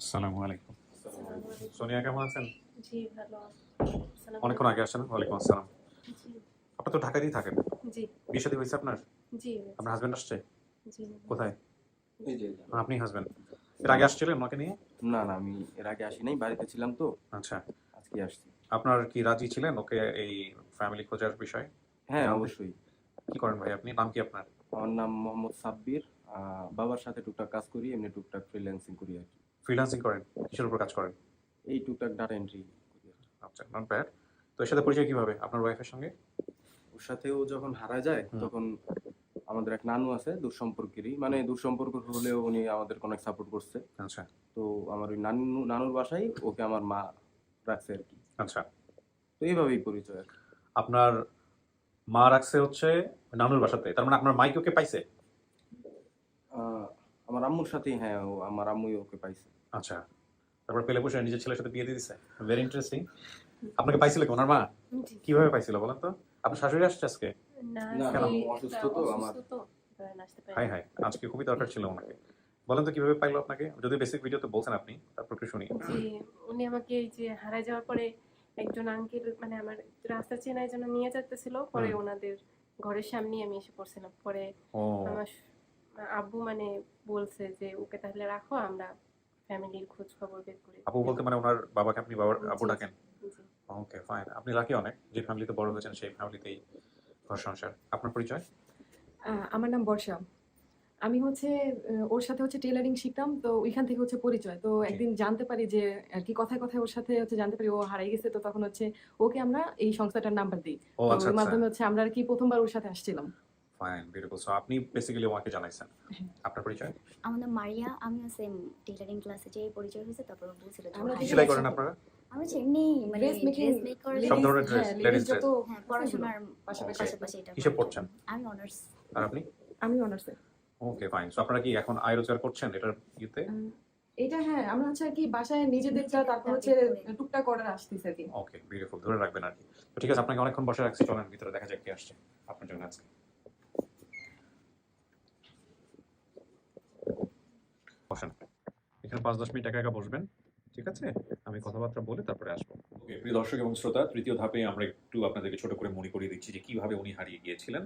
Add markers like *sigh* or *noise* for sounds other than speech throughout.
আসসালামু আলাইকুম। সোনিয়া কেমন আছেন? জি ভালো অনেকক্ষণ আগে আসছেন ওয়ালাইকুম আসসালাম। তো ঢাকাতেই থাকেন। জি। বিয়ে শাদী হয়েছে আপনার? জি আপনার হাজবেন্ড আসছে? জি কোথায়? আপনি হাজবেন্ড এর আগে আসছিলেন নিয়ে? না না আমি এর আগে আসি নাই বাড়িতে ছিলাম তো। আচ্ছা। আজকে আসছি। আপনার কি রাজি ছিলেন ওকে এই ফ্যামিলি খোঁজার বিষয়? হ্যাঁ অবশ্যই। কি করেন ভাই আপনি? নাম কি আপনার? আমার নাম মোহাম্মদ সাব্বির। বাবার সাথে টুকটাক কাজ করি এমনি টুকটাক ফ্রিল্যান্সিং করি আর কি। ফ্রিল্যান্সিং করেন? কিসের উপর কাজ করেন? এই টুকটাক ডাটা এন্ট্রি। আচ্ছা নট ব্যাড তো এর সাথে পরিচয় কীভাবে আপনার ওয়াইফের সঙ্গে? ওর সাথেও যখন হারা যায় তখন আমাদের এক নানু আছে দূরসম্পর্কেরই মানে দূরসম্পর্ক হলেও উনি আমাদের অনেক সাপোর্ট করছে। আচ্ছা। তো আমার ওই নানু নানুর বাসায় ওকে আমার মা রাখছে আর কি। আচ্ছা। তো এইভাবেই পরিচয় আপনার মা রাখছে হচ্ছে নানুর বাসাতে। তার মানে আপনার মাইকে ওকে পাইছে? আমার আম্মুর সাথেই হ্যাঁ ও আমার আম্মুই ওকে পাইছে। আচ্ছা তারপর পেলে বসে নিজের ছেলের সাথে বিয়ে দিয়ে দিছে? ভেরি ইন্টারেস্টিং আপনাকে পাইছিল কি? ওনার মা? কীভাবে পাইছিল বলেন তো? আপনার শাশুড়ি আসছে আজকে? না? অসুস্থ তো আমার। অসুস্থ তো ধরেন আসতে পারি হাই হাই আজকে খুবই দরকার ছিল ওনাকে। বলেন তো কীভাবে পাইলো আপনাকে? যদি বেসিক ভিডিওতে বলছেন আপনি তারপর একটু শুনি। জি উনি আমাকে এই যে হারায় যাওয়ার পরে একজন আঙ্কেল মানে আমার রাস্তা চেনার জন্য নিয়ে যাইতেছিল পরে ওনাদের ঘরের সামনে আমি এসে পড়ছিলাম। পরে আমার আব্বু মানে বলছে যে ওকে তাহলে রাখো আমরা ফ্যামিলির খোঁজ খবর বের করি আপু বলতে মানে ওনার বাবাকে আপনি বাবার আপু ডাকেন? ওকে ফাইন আপনি লাকি অনেক যে ফ্যামিলিতে বড় হয়েছেন সেই ফ্যামিলিতেই ঘর সংসার। আপনার পরিচয়? আমার নাম বর্ষা। আমি হচ্ছে ওর সাথে হচ্ছে টেলারিং শিখতাম তো ওইখান থেকে হচ্ছে পরিচয়। তো একদিন জানতে পারি যে আর কি কথায় কথায় ওর সাথে হচ্ছে জানতে পারি ও হারাই গেছে তো তখন হচ্ছে ওকে আমরা এই সংস্থাটার নাম্বার দিই। ও আচ্ছা ওর আচ্ছা। মাধ্যমে হচ্ছে আমরা আর কি প্রথমবার ওর সাথে আসছিলাম। ফাইন বিউটিফুল সো আপনি বেসিক্যালি ওনাকে জানাইছেন। আপনার পরিচয়? আমার নাম মারিয়া আমিও সেম টেলারিং ক্লাসে যে পরিচয় হয়েছে তারপর বলছিল কি সেলাই। করেন আপনারা? আমি এমনি মানে ড্রেস সব ধরনের হ্যাঁ, ladies ladies যত হ্যাঁ পড়াশোনার পাশাপাশি পাশাপাশি এটা কিসে করি। পড়ছেন? আমি অনার্স আর আপনি? আমি অনার্সে ওকে ফাইন সো আপনারা কি এখন আয় রোজগার করছেন এটার ইয়েতে? এটা হ্যাঁ আমরা হচ্ছে কি বাসায় নিজেদেরটা তারপর হচ্ছে টুকটাক অর্ডার আসতেছে আর কি। ওকে বিউটিফুল ধরে রাখবেন আর কি। তো ঠিক আছে আপনাকে অনেকক্ষণ বসে রাখছি। চলেন ভিতরে দেখা যাক কে আসছে আপনার জন্য আজকে। বসেন। এখানে পাঁচ দশ মিনিট একা একা বসবেন, ঠিক আছে? আমি কথাবার্তা বলে তারপরে আসব। ওকে প্রিয় দর্শক এবং শ্রোতা, তৃতীয় ধাপে আমরা একটু আপনাদেরকে ছোট করে মনে করিয়ে দিচ্ছি যে কীভাবে উনি হারিয়ে গিয়েছিলেন।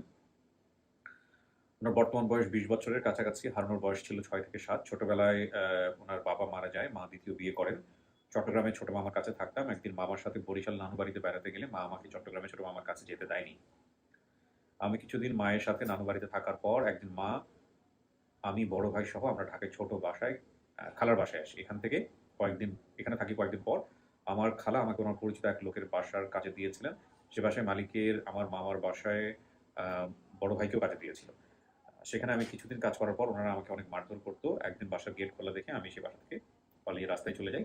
ওনার বর্তমান বয়স বিশ বছরের কাছাকাছি, হারানোর বয়স ছিল ছয় থেকে সাত। ছোটবেলায় ওনার বাবা মারা যায়, মা দ্বিতীয় বিয়ে করেন। চট্টগ্রামে ছোট মামার কাছে থাকতাম। একদিন মামার সাথে বরিশাল নানু বাড়িতে বেড়াতে গেলে মা আমাকে চট্টগ্রামে ছোট মামার কাছে যেতে দেয়নি। আমি কিছুদিন মায়ের সাথে নানু বাড়িতে থাকার পর একদিন মা আমি বড় ভাই সহ আমরা ঢাকায় ছোট বাসায় খালার বাসায় আসি। এখান থেকে কয়েকদিন, এখানে থাকি কয়েকদিন পর। আমার খালা আমাকে ওনার পরিচিত এক লোকের বাসার কাজে দিয়েছিলেন। সে বাসায় মালিকের, আমার মামার বাসায় বড় ভাইকেও কাজে দিয়েছিল। সেখানে আমি কিছুদিন কাজ করার পর ওনারা আমাকে অনেক মারধর করতো। একদিন বাসার গেট খোলা দেখে আমি সেই বাসা থেকে পালিয়ে রাস্তায় চলে যাই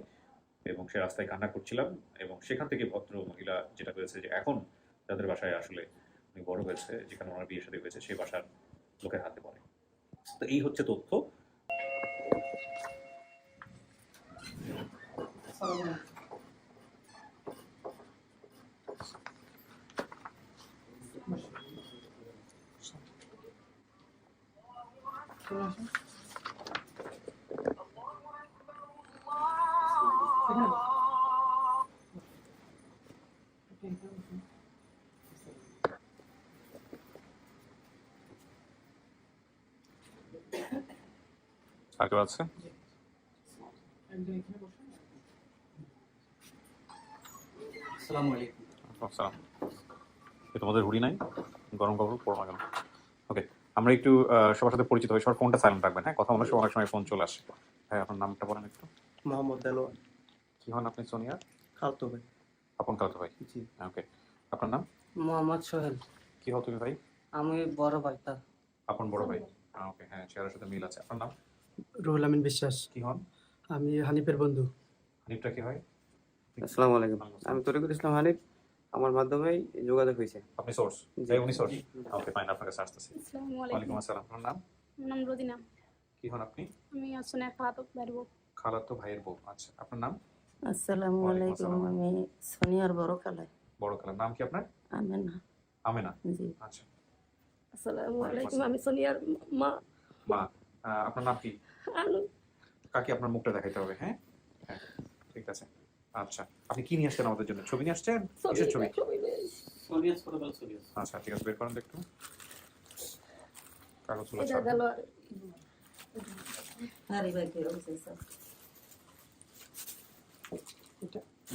এবং সে রাস্তায় কান্না করছিলাম এবং সেখান থেকে ভদ্র মহিলা যেটা হয়েছে যে এখন যাদের বাসায় আসলে বড় হয়েছে, যেখানে ওনার বিয়ে সাথে হয়েছে, সেই বাসার লোকের হাতে পড়ে। তো এই হচ্ছে তথ্য। আর কেউ আছে তোমাদের হুড়ি নাই? গরম কাপড় পরো না কেন? ওকে আমরা একটু আহ, সবার সাথে পরিচিত হই। সবার ফোনটা সাইলেন্ট রাখবেন হ্যাঁ? কথা অনেক সময় অনেক সময় ফোন চলে আসে। হ্যাঁ আপনার নামটা বলেন একটু। মোহাম্মদ দেলোয়ার। কি হন আপনি সোনিয়া? খালতো ভাই। আপন কালকে ভাই? জি। ওকে আপনার নাম? মোহাম্মদ সোহেল। কি হও তুমি ভাই? আমি বড় ভাই তার। আপন বড় ভাই। ওকে হ্যাঁ চেহারার সাথে মিল আছে। আপনার নাম? রুহুল আমিন বিশ্বাস। কি হন? আমি হানিফের বন্ধু। হানিফটা কি হয়? আসসালামু আলাইকুম। আমি তরিকুল ইসলাম হানিফ। আমার মাধ্যমেই যোগাযোগ হয়েছে। আপনি সোর্স। এই উনি সোর্স ওকে ফাইন আপনার কাছে আসতেছি। আসসালামু ওয়ালাইকুম আলাইকুম আসসালাম। আপনার নাম? নাম রোদিনা। কি হন আপনি? আমি আসলে খালাতো বাইরব খালাতো ভাইয়ের বউ। আচ্ছা আপনার নাম? আসসালামু আলাইকুম। আমি সোনিয়ার বড় খালায় বড় কালার নাম কি আপনার? আমেনা। আমেনা? জি। আচ্ছা। আসসালামু আলাইকুম, আলাইকুম আমি সোনিয়ার মা। মা। আপনার নাম কি? কাকে আপনার মুখটা দেখাইতে হবে হ্যাঁ? হ্যাঁ ঠিক আছে। আচ্ছা আপনি কি নিয়ে আসছেন আমাদের জন্য? ছবি নিয়ে আসছেন? কিসের ছবি? আচ্ছা ঠিক আছে বের করেন একটু।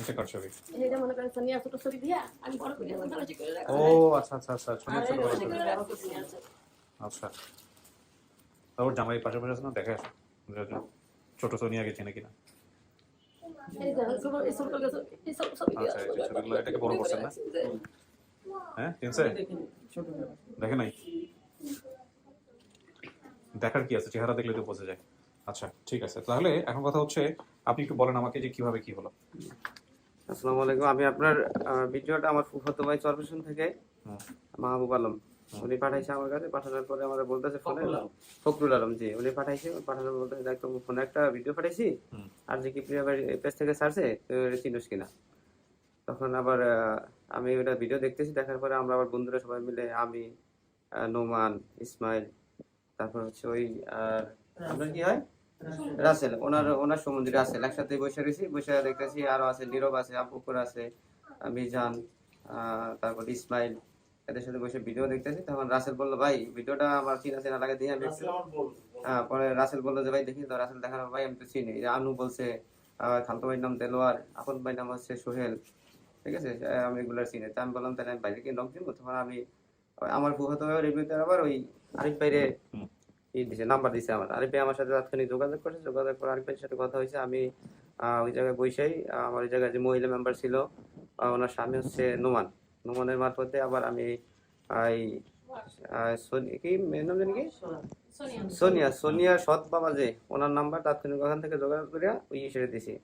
এটা কার ছবি? এটা মনে করেন সোনিয়া ছোট ছবি দিয়া আমি বড় করে ভালোবাসি করে রাখছি। ও আচ্ছা আচ্ছা আচ্ছা ছোট আচ্ছা। তারপর জামাই পাশাপাশি আছে না দেখে আসো ছোট সোনিয়াকে চেনে কিনা। দিয়া আচ্ছা এটাকে বড় করছেন না? হ্যাঁ চিনছে? দেখে নাই? দেখার কি আছে? চেহারা দেখলে তো বোঝা যায়। আচ্ছা ঠিক আছে। তাহলে এখন কথা হচ্ছে আপনি একটু বলেন আমাকে যে কীভাবে কি হলো। আসসালামু আলাইকুম। আমি আপনার ভিডিওটা আমার ফুফাতো ভাই চরপেশন থেকে। মাহবুব আলম। উনি পাঠাইছে আমার কাছে পাঠানোর পরে আমার বলতেছে ফোনে ফখরুল আলম। জি উনি পাঠাইছে পাঠানোর বলতে দেখ তো ফোনে একটা ভিডিও পাঠাইছি আর যে কি প্রিয়া পেজ থেকে ওটা চিনিস কিনা? তখন আবার আমি ওটা ভিডিও দেখতেছি দেখার পরে আমরা আবার বন্ধুরা সবাই মিলে আমি নোমান ইসমাইল তারপর হচ্ছে ওই আর আপনার কি হয়? রাসেল ওনার ওনার সম্বন্ধে রাসেল একসাথে বসে রয়েছি বসে দেখতেছি আরও আছে নীরব আছে আপুকুর আছে মিজান আহ, তারপর ইসমাইল এদের সাথে বসে ভিডিও দেখতেছি তখন রাসেল বলল ভাই ভিডিওটা আমার চিনা চেনা লাগে দিয়ে আমি হ্যাঁ পরে রাসেল বলল যে ভাই দেখি তো রাসেল দেখানো ভাই আমি তো চিনি। যে আনু বলছে খালতো ভাইয়ের নাম দেলোয়ার আপন ভাইয়ের নাম হচ্ছে সোহেল। ঠিক আছে? আমি এগুলার চিনি। তা আমি বললাম তাহলে আমি বাইরে কি নক দিব? তখন আমি আমার ভাই রিভিউতে আবার ওই আরিফ বাইরে ই দিছে নাম্বার দিছে আমার। আরিফ ভাই আমার সাথে তাৎক্ষণিক যোগাযোগ করেছে। যোগাযোগ করে আরিফ ভাইয়ের সাথে কথা হয়েছে আমি ওই জায়গায় বসেই আমার ওই জায়গায় যে মহিলা মেম্বার ছিল ওনার স্বামী হচ্ছে নোমান। নোমানের মারফতে আবার আমি এই কি মেয়ের নাম জানি কি? সোনিয়া। সোনিয়া সৎ বাবা যে ওনার নাম্বার তাৎক্ষণিক ওখান থেকে যোগাযোগ করে ওই সেরে দিছি।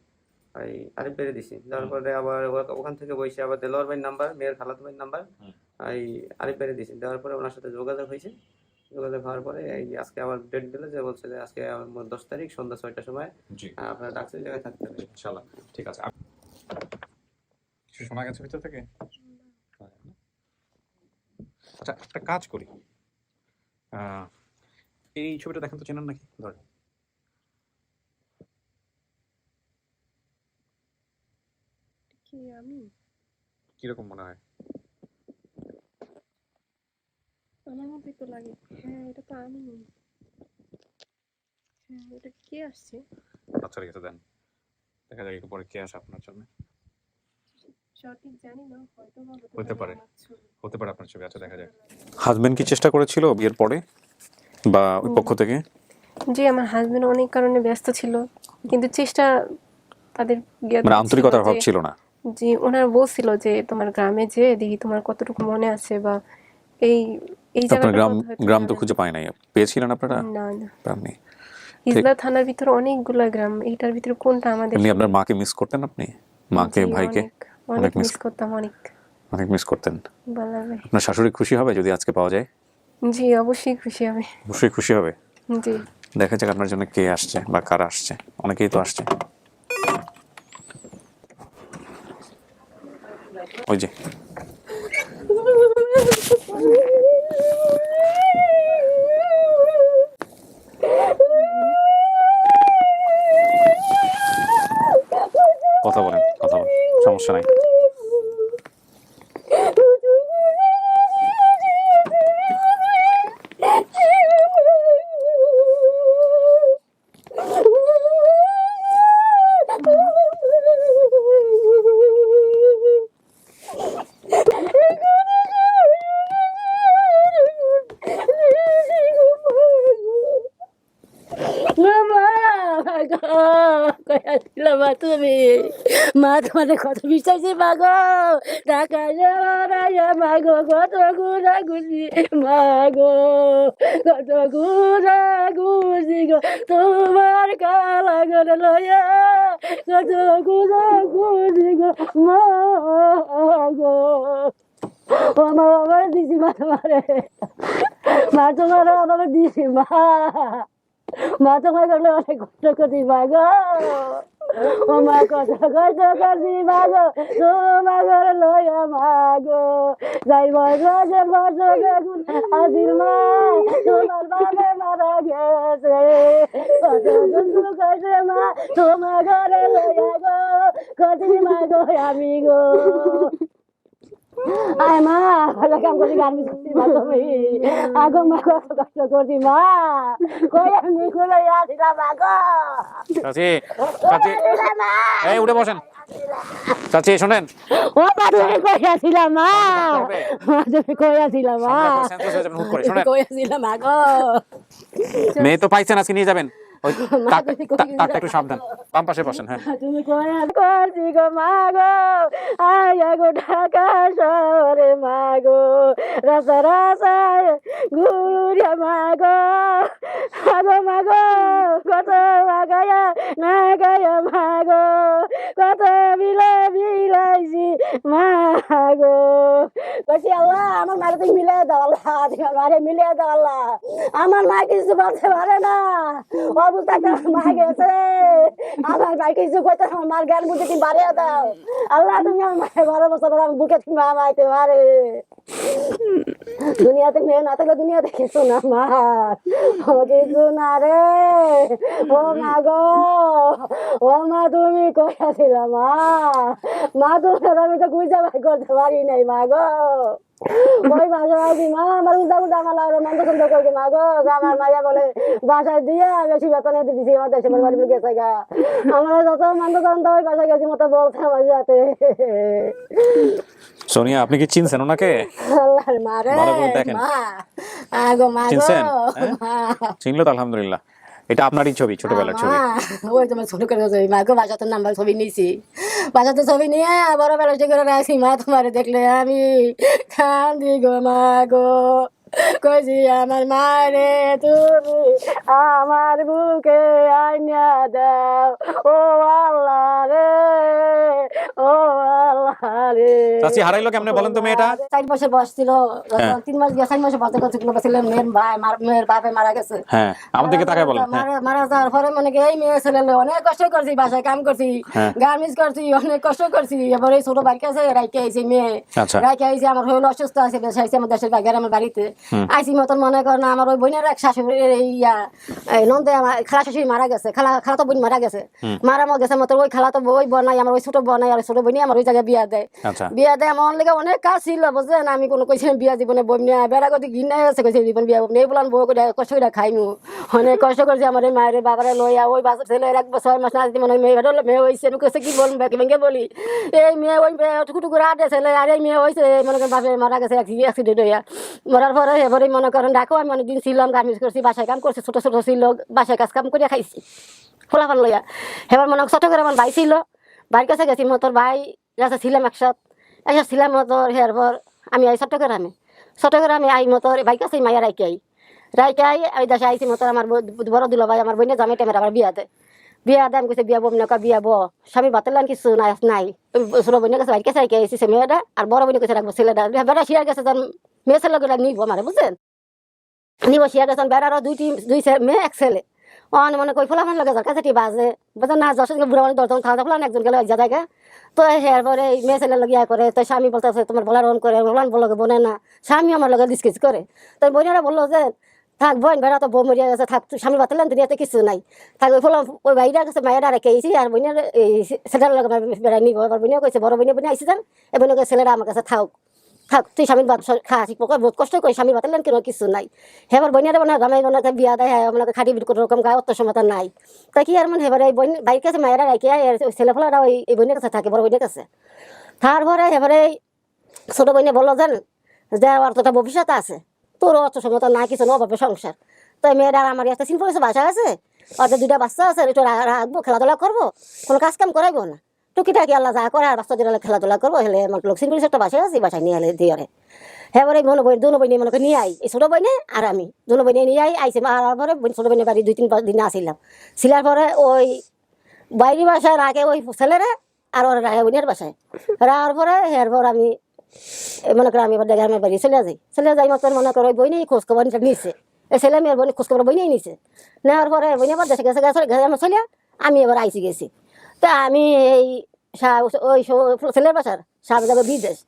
এই আরিফ বেড়ে দিছি। যার পরে আবার ওখান থেকে বসে আবার দেলোয়ার ভাইয়ের নাম্বার মেয়ের খালাত ভাইয়ের নাম্বার। এই আরিফ বেড়ে দিছি। দেওয়ার পরে ওনার সাথে যোগাযোগ হয়েছে। যোগাযোগ হওয়ার পরে এই আজকে আবার ডেট দিলে যে বলছে যে আজকে দশ তারিখ সন্ধ্যা ছয়টার সময় আপনার ডাকছে জায়গায় থাকতে হবে। ইনশাল্লাহ ঠিক আছে। কিছু শোনা গেছে ভিতর থেকে? আচ্ছা একটা কাজ করি। এই ছবিটা দেখেন তো চেনেন নাকি? ধর কি আমি? কীরকম মনে হয়? আমার মধ্যে তো লাগে। হ্যাঁ এটা তো আমি। হ্যাঁ এটা কে আসছে? আচ্ছা ঠিক আছে দেন। দেখা যাক একটু পরে কে আসে আপনার জন্য। সঠিক জানি না হয়তো হতে পারে। হতে পারে আপনার ছবি আচ্ছা দেখা যাক। হাজবেন্ড কি চেষ্টা করেছিল বিয়ের পরে? বা ওই পক্ষ থেকে? জি আমার হাজবেন্ড অনেক কারণে ব্যস্ত ছিল কিন্তু চেষ্টা তাদের মানে আন্তরিকতার অভাব ছিল না? জি ওনার বলছিল যে তোমার গ্রামে যে দেখি তোমার কতটুকু মনে আছে বা এই এই জায়গাটা গ্রাম গ্রাম তো খুঁজে পায় নাই। পেয়েছিলেন আপনারা? না না। পাননি থানার ভিতরে অনেকগুলা গ্রাম এইটার ভিতরে কোনটা আমাদের আপনার মাকে মিস করতেন আপনি? মাকে ভাইকে? অনেক মিস করতাম অনেক। অনেক মিস করতেন। আপনার শাশুড়ি খুশি হবে যদি আজকে পাওয়া যায়? জি অবশ্যই খুশি হবে। অবশ্যই খুশি হবে? জি। দেখা যাক আপনার জন্য কে আসছে বা কারা আসছে। অনেকেই তো আসছে। ওই যে। মা তুমি? মা তোমাদের কত বিশ্বাসী মা গো? টাকা মা গো, কত ঘুরা ঘুষি মা গো, কত ঘুরা ঘুষি গো। তোমার কালা করে লয়া, কত ঘুরা ঘুষি গো মা গো। ও মা আমার দিছি মা তোমারে। মা তোমার আমার দিছি মা। মা তোমার করলে অনেক কষ্ট করি মা গো ও মা, কত কষ্ট করছি মাগো তোমা ঘরে লইয়া মাগো। যাই বয়সে বছর বেগুন আজির মা, তোমার বাবা মারা গেছে। কত দুঃখ করছে মা লইয়া গো। কদিন মা আমি গো। আয় মা ভালো কাম করছি গান করছি মা তুমি আগো মা কত কষ্ট করছি মা। কই আমি আসিলাম আগো। চাচি চাচি। এই উঠে বসেন। চাচি শোনেন। ও মা তুমি কই আসিলাম মা? তুমি কই আসিলাম মা? করে। কই আসিলাম আগো? মেয়ে তো পাইছেন আজকে নিয়ে যাবেন। *laughs* তাকটা? একটু সাবধান। বাম পাশে বসেন হ্যাঁ। তুমি কই করছি গো মা গো গো ঢাকা শহরে রাসা আগো কত লাগায়া না গায়া মা গো কত বিলে বিলাইছি মা গো কইছি আল্লাহ আমার মারে তুমি মিলে দাও, আল্লাহ মারে মিলে দাও, আল্লাহ। আমার মা কিছু বলতে পারে না। অবস্থা মা গেছে। আমার ভাই কিছু কইতে আমার মার জ্ঞান বুঝে তুমি বাড়িয়ে দাও। আল্লাহ, তুমি আমার মায়ের বারো বছর পর আমি বুকে তুমি মা মাইতে পারে। দুনিয়াতে মেয়ে না থাকলে দুনিয়াতে কিছু না, মা। ও কিছু না রে। ও মা গো। ও মা, তুমি কইয়াছিল মা মা তোমার আমি তো খুঁজে বাই করতে পারি নাই মা গো। ওই বাসা আছি মা আমার উল্টা উল্টা আমার লাগল মন্দ সন্দ করছে মা গো। আমার মাইয়া বলে বাসায় দিয়ে বেশি বেতনে দিয়েছি আমার দেশে বাড়ি বাড়ি গেছে গা। আমার যত মন্দ সন্দ ওই বাসায় গেছি মতো বলছে আমার সাথে। সোনিয়া আপনি কি চিনছেন ওনাকে? আল্লাহর মারে। মা। আগো মা গো। চিনছেন? হ্যাঁ? চিনলো তো আলহামদুলিল্লাহ। এটা আপনারই ছবি, ছোটবেলার ছবি। ওই তোমার ছোট করে ছবি। মা কো বাসাতে নাম্বার ছবি নিয়েছি বাসাতে ছবি নিয়ে বড় বেলা করে রাখছি। মা তোমার দেখলে আমি কান্দি গো মা গো। কইছি আমার মারে তুমি আমার বুকে আইনা দাও। ও আল্লাহ রে ও আল্লাহ রে। চাচি হারাইলো কেমনে? বলেন তো মেয়েটা। চার বছর বয়স ছিল হ্যাঁ। তিন মাস গিয়ে চার মাসে বাচ্চা কাচ্চা গুলো ছিল মেয়ের ভাই মেয়ের বাপে মারা গেছে। হ্যাঁ আমার দিকে তাকায় বলেন হ্যাঁ। মারা যাওয়ার পরে মানে কি এই মেয়ে ছেলে অনেক কষ্ট করছি বাসায় কাম করছি হ্যাঁ। গার্মেন্টস করছি অনেক কষ্ট করছি। এবার ছোট বাড়ি আছে রাইকে আইছি মেয়ে। আচ্ছা। রাইকে আইছি আমার হইল অসুস্থ আছে বেশ আইছি আমার দেশের বাইরে আমার বাড়িতে। আইছি মতন মনে করেন আমার ওই বোনের এক শাশুড়ি ইয়া এই নন্দে আমার খালা শাশুড়ি মারা গেছে খালা খালা তো বোন মারা গেছে। মারা মা গেছে মতো ওই খালা তো ওই বনাই আমার ওই ছোট বনাই আর ছোট বোনই আমার ওই জায়গায় বিয়া দেয়। আচ্ছা। বিয়া দেয় আমার লেগে অনেক কাজ ছিল বুঝলেন? আমি কোনো কইছিলাম বিয়া জীবনে বই না বেড়া করতে ঘিনা আছে কইছে জীবন বিয়া নেই বলান বউ করে কষ্ট করে খাইমু। অনেক কষ্ট করছি আমার এই মায়ের বাবারে লইয়া ওই বাসা ছেলে এক বছর মাস না মনে মেয়ে বেরোলে মেয়ে হয়েছে আমি কইছে কি বলব ব্যাকে ভেঙে বলি। এই মেয়ে ওই মেয়ে টুকু টুকু আটে ছেলে আর এই মেয়ে হয়েছে মনে করেন বাপে মারা গেছে অ্যাক্সিডেন্ট হইয়া। মরার পরে এবারে মনে করেন, ডাকো, আমি অনেকদিন ছিলাম গার্মেন্টস করছি, বাসায় কাম করছি, ছোট ছোট ছিল, বাসায় কাজ কাম করে খাইছি, ফলাফল লইয়া। এবার মনে ছোট করে আমার ভাই ছিল, ভাইয়ের কাছে গেছি মোটর ভাই কাছে ছিলাম একসাথ একসাথ ছিলাম মোটর হেয়ার পর আমি আই করে আমি আই মোটর ভাই কাছে মাইয়া রাইকে আই। রাইকে আই, ওই দেশে আইছি মোটর আমার বড় দিল ভাই, আমার বোনের জামাই টাইমের আমার বিয়া দেয়। বিয়া দেয়, আমি কইছে, বিয়া বম নকা বিয়া ব স্বামী বাতালান কিছু নাই নাই। ছোট বোনের কাছে ভাইয়ের কাছে রাইকে আইছি, সে মেয়েটা, আর বড় বোনের কাছে রাখব, ছেলেটা। বেড়া শিয়ার গেছে মেয়ে ছেলে করে নিব আমার বুঝছেন? নিব শিয়ার গেছেন বেড়ারও দুই টিম দুই মেয়ে, এক ছেলে। অন মনে কই ফুলাফান লাগে যার কাছে বাজে, বুঝছেন না? থেকে বুড়া মানে দশজন খাওয়া ফুলান, একজন গেলে যা জায়গা তো হেয়ার পরে মেয়ে ছেলে লগিয়া করে, তো স্বামী বলতেছে, তোমার বলার অন করে বলান বলো বোনে না। স্বামী আমার লগে ডিসকাস করে। তো বোনেরা বলল যে, থাক, বোন, বেড়া তো বউ মরিয়া গেছে, থাক, স্বামী বাতালেন দুনিয়াতে কিছু নাই। থাক, ওই ফুলাম ওই বাইরা গেছে, মায়েরা রেখে আইছি, আর বোনের এই ছেলেটার লগে বেড়াই নিব। এবার বোনে কইছে, বড় বোনে বোনে আইসি যান এবার বোনে ছেলেরা আমার কাছে থাক থাক, তুই স্বামীর ভাত খা শিখব বহুত কষ্ট করি স্বামীর ভাতের কেন কিছু নাই? হেবার বইনারে মানে জামাই বানাতে বিয়া দেয় হ্যাঁ মানে খাটি বিট রকম গায়ে অত সমতা নাই। তাই কি আর মানে হেবার এই বইন বাইর কাছে মায়েরা রাখি ছেলে ফলারা ওই এই বইনের কাছে থাকে, বড় বইনের কাছে। তারপরে এই ছোট বইনে বলল জান, যে আর তোটা ভবিষ্যৎ আছে তোর অত সমতা নাই, কিছু নবাবে সংসার। তাই মেয়েরা আর আমার একটা সিম্পল বাসা আছে ওদের দুইটা বাচ্চা আছে একটু রাখব, খেলাধুলা করব, কোনো কাজ কাম করাইবো না। টুকিটাকি আল্লাহ যা করে আর বাচ্চা দিলে খেলাধুলা করব হেলে আমার লোক সিম্পল একটা বাসায় আছে বাসায় নিয়ে এলে দিয়ে হ্যাঁ বলে মনে বই দুনো বইনে মনে নিয়ে আই এই ছোটো বইনে আর আমি দুনো বইনে নিয়ে আই আইসে আর পরে ছোটো বইনে বাড়ি দুই তিন পাঁচ দিন আসিলাম ছিলার পরে ওই বাইরে বাসায় রাখে ওই ছেলেরে আর ওরা রাখে বোনের বাসায় রাখার পরে হের পর আমি মনে করো আমি এবার গ্রামের বাড়ি চলে যাই চলে যাই মতন মনে করো ওই বই নেই খোঁজ খবর নিছে এই ছেলে মেয়ের বই খোঁজ খবর বই নেই নিছে নেওয়ার পরে বই আবার দেশে গেছে গেছে আমার চলে আমি এবার আইসি গেছি তা আমি এই ওই ছেলের বাসার সাহেব যাব বিদেশ।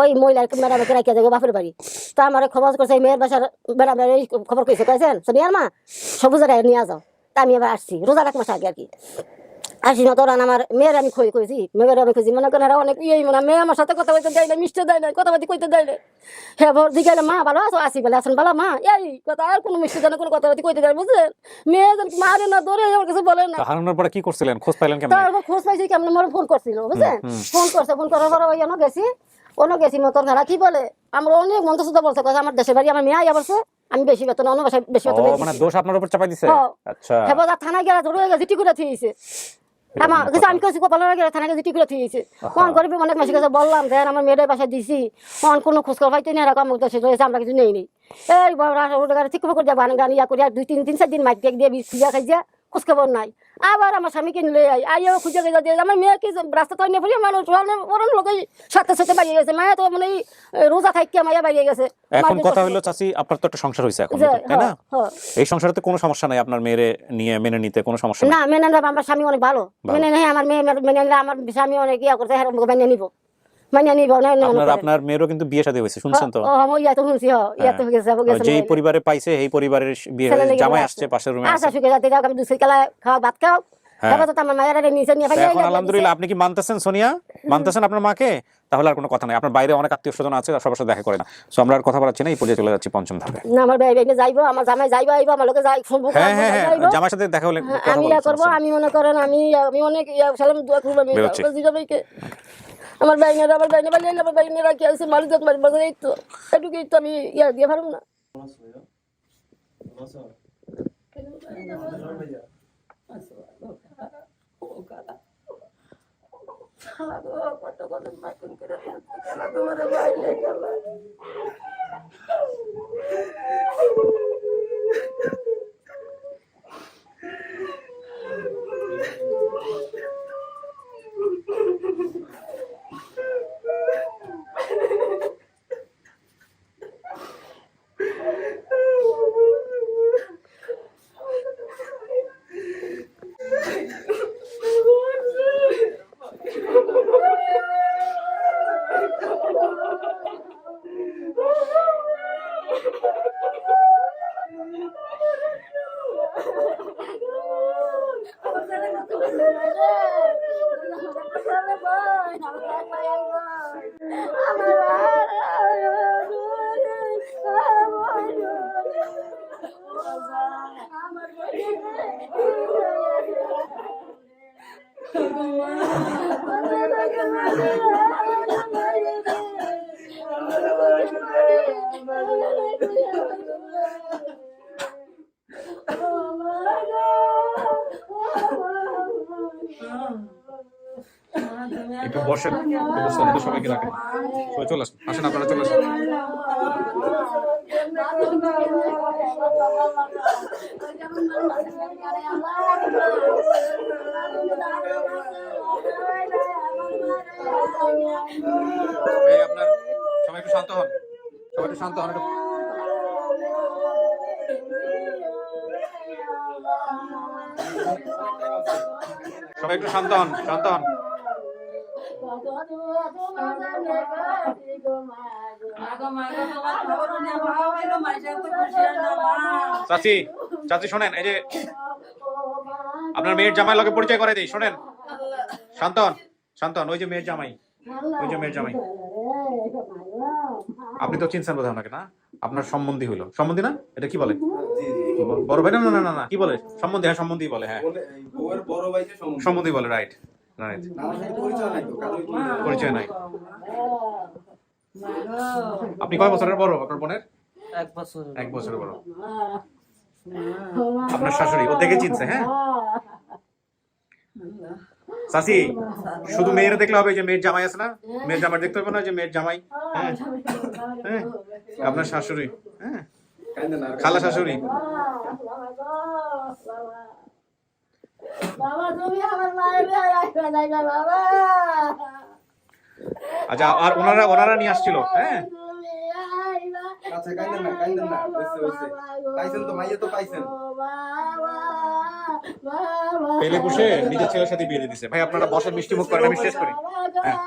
ওই মহিলার ম্যাডামকে রাখিয়া যাব বাপের বাড়ি। তা আমার খবর করছে মেয়ের বাসার ম্যাডাম এই খবর কইছে কয়েছেন সোনিয়ার মা, সবুজ নিয়ে যাও। তা আমি এবার আসছি, রোজা এক মাস আগে আর কি। আসি না তোরা আমার মেয়ের আমি খই কইছি মেয়ের আমি কইছি মনে করেন অনেক ইয়ে মনে মেয়ে আমার সাথে কথা বলতে দেয় না মিষ্টি দেয় না কথা বলতে কইতে দেয় না হ্যাঁ ভোর দিকে মা ভালো আছো? আসি বলে আসেন ভালো মা এই কথা আর কোনো মিষ্টি জানে কোনো কথা বলতে কইতে দেয় বুঝলেন? মেয়ে যেন মারে না ধরে আমার কিছু বলে না। হারানোর পরে কি করছিলেন? খোঁজ পাইলেন কেমন? তারপর খোঁজ পাইছি কেমন ফোন করছিল বুঝছেন হুম। ফোন করছে ফোন করার পরে ওই গেছি অন্য গেছি মতন ঘরা কি বলে? আমরা অনেক মন্ত্র বলছে কথা আমার দেশের বাড়ি আমার মেয়ে আইয়া বলছে আমি বেশি বেতন অন্য বাসায় বেশি বেতন মানে দোষ আপনার উপর চাপাই দিছে? হ্যাঁ। আচ্ছা হেবো থানায় গেলে ধরে গেছে জিটি করে থিয়েছে আমার কিছু আমি কেছি কপালের গেলে থানাকে জিটি করে থিয়েছে কোন করবি অনেক মাসে কাছে বললাম দেন আমার মেয়েদের বাসায় দিছি কোন কোনো খোঁজখবর পাইতে না এরকম রয়েছে আমরা কিছু নেই নেই এই ঠিক করে যাব গান ইয়া করিয়া দুই তিন তিন চার দিন মাইক দিয়ে বিষ খুঁজা খাইয়া খোঁজখবর নাই আবার আমার স্বামীকে নিলে আই আইও খুঁজে গেছে দিয়ে আমার মেয়েকে রাস্তা তো নিয়ে পড়ি মানুষ ওরম লোক সাথে সাথে বাড়িয়ে গেছে। মায়া তো মানে রোজা থাকতে মায়া বাড়িয়ে গেছে। এখন কথা হলো চাচি আপনার তো একটা সংসার হয়েছে এখন তাই না? হ্যাঁ, হ্যাঁ। এই সংসারে তো কোনো সমস্যা নাই আপনার মেয়ের নিয়ে মেনে নিতে কোনো সমস্যা না মেনে না আমার স্বামী অনেক ভালো। মেনে নেই আমার মেয়ে মেনে- নিলে আমার স্বামী অনেক ইয়া করতে হ্যাঁ মেনে নিব। মেনে নিব না না আপনার আপনার মেয়েরও কিন্তু বিয়ে শাদী হয়েছে শুনছেন তো? ও আমি ইয়া তো শুনছি হ ইয়া তো হ্যাঁ। গেছে হয়ে গেছে যেই পরিবারে পাইছে এই পরিবারের বিয়ে জামাই আসছে। পাশের রুমে যাতে যাও আমি দুসরি কালা খাওয়া ভাত খাও। হ্যাঁ। আলহামদুলিল্লাহ আপনি কি মানতেছেন সোনিয়া? মানতেছেন আপনার মাকে? তাহলে আর কোনো কথা নাই। আপনার বাইরে অনেক আত্মীয় স্বজন আছে সবার সাথে দেখা করে না। সো আমরা আর কথা বলাচ্ছি না এই পর্যায়ে চলে যাচ্ছি পঞ্চম ধাপে। না আমার ভাই ভাই যাইবো আমার জামাই যাইবো আইবো আমার লোকে যাই শুনব হ্যাঁ হ্যাঁ হ্যাঁ যাইবো। সাথে দেখা হলে হ্যাঁ, আমি ইয়া করব আমি মনে করেন আমি আমি অনেক ইয়া সালাম দোয়া করব আমি বেরোচ্ছি। জিজাবাইকে আমার বাইনের আমার বাইনে বাড়ি আমার বাইনেরা কি আছে মালিক মালিক বাজার এই তো এটুকুই তো আমি ইয়া দিয়ে পারব না একটু বসেন একটু বসে সবাইকে রাখেন সবাই চলে আসুন, আসেন আপনারা, চলে আসুন। এই আপনার, সবাই একটু শান্ত হন। সবাই একটু শান্ত হন, একটু সবাই একটু শান্ত হন শান্ত হন। চাচি চাচি শোনেন, এই যে আপনার মেয়ের জামাই লগে পরিচয় করে দিই, শোনেন। শান্ত হন শান্ত হন, ওই যে মেয়ের জামাই, ওই যে মেয়ের জামাই। আপনি তো চিনছেন বোধহয় ওনাকে, না? আপনার সম্বন্ধী হইল। সম্বন্ধী না? এটা কি বলে? বড় ভাই না না না না কি বলে? সম্বন্ধী হ্যাঁ সম্বন্ধী বলে হ্যাঁ। বড় সমস্যা বলে রাইট রাইট পরিচয় নাই তো কারোই পরিচয় নাই। আপনি কয় বছরের বড় আপনার বোনের? এক বছর এক বছরের বড়। আপনার শাশুড়ি ও দেখে চিনছে হ্যাঁ? চাচি শুধু মেয়েরা দেখলে হবে যে মেয়ের জামাই আছে না? মেয়ের জামাই দেখতে হবে না যে মেয়ের জামাই? হ্যাঁ। হ্যাঁ। আপনার শাশুড়ি হ্যাঁ। খালা শাশুড়ি আচ্ছা আর ওনারা ওনারা নিয়ে আসছিল হ্যাঁ? আচ্ছা কাইন্দেন না কাইন্দেন না হইছে হইছে পাইছেন তো মাইয়া তো পাইছেন। পেলে বসে নিজের ছেলের সাথে বিয়ে দিয়ে দিছে। ভাই আপনারা বসেন মিষ্টি মুখ করেন আমি শেষ করি। হ্যাঁ।